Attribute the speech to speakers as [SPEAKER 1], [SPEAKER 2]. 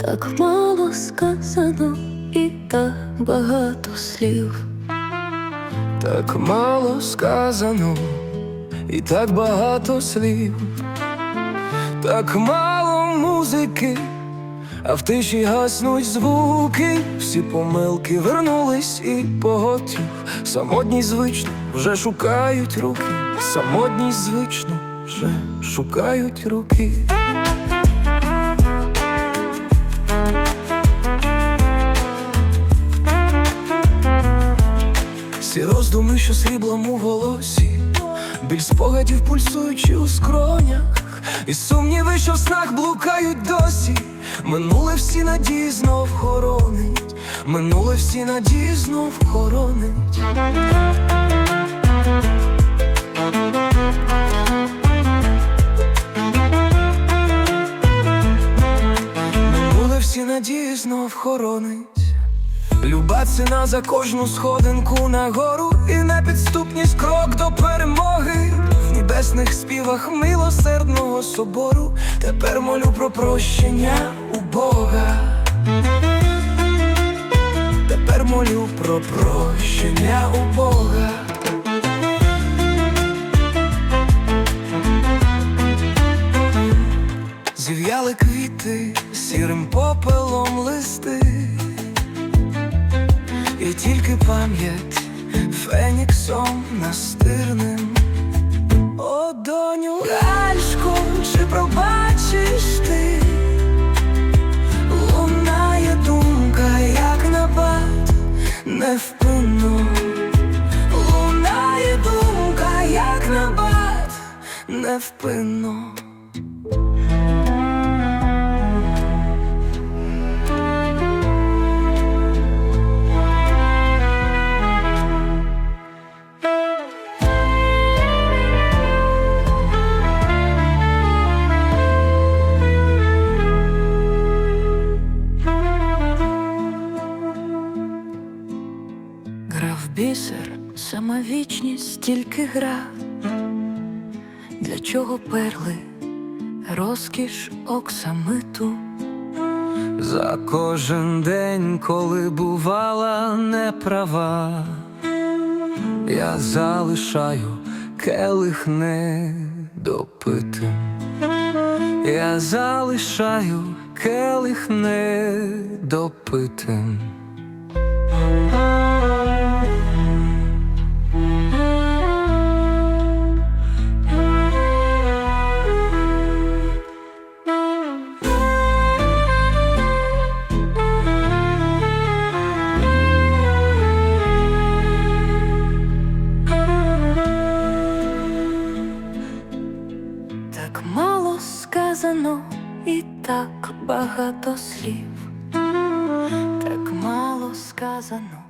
[SPEAKER 1] так мало сказано і так багато слів.
[SPEAKER 2] Так мало сказано, і так багато слів, так мало музики, а в тиші гаснуть звуки, всі помилки вернулись і поготів. Самотні звично вже шукають руки, самотні звично вже шукають руки. Всі що сріблом у волосі, біль спогадів пульсуючи у скронях, і сумніви, що в снах блукають досі. Минуле всі надії знов хоронить, минуле всі надії знов хоронить. Минуле всі надії знов хоронить. Люба ціна за кожну сходинку нагору і непідступність крок до перемоги в небесних співах милосердного собору. Тепер молю про прощення у Бога. Тепер молю про прощення у Бога. Зів'яли квіти сірим попелом листи. І тільки пам'ять феніксом настирним. О, доню, гальшко, чи пробачиш ти? Лунає думка, як напад, невпинно. Лунає думка, як набат, невпинно.
[SPEAKER 1] Грав бісер, сама вічність тільки гра. Для чого перли, розкіш оксамиту?
[SPEAKER 2] За кожен день, коли бувала неправа, я залишаю келих недопитим. Я залишаю келих недопитим.
[SPEAKER 1] Сказано і так багато слів. Так мало сказано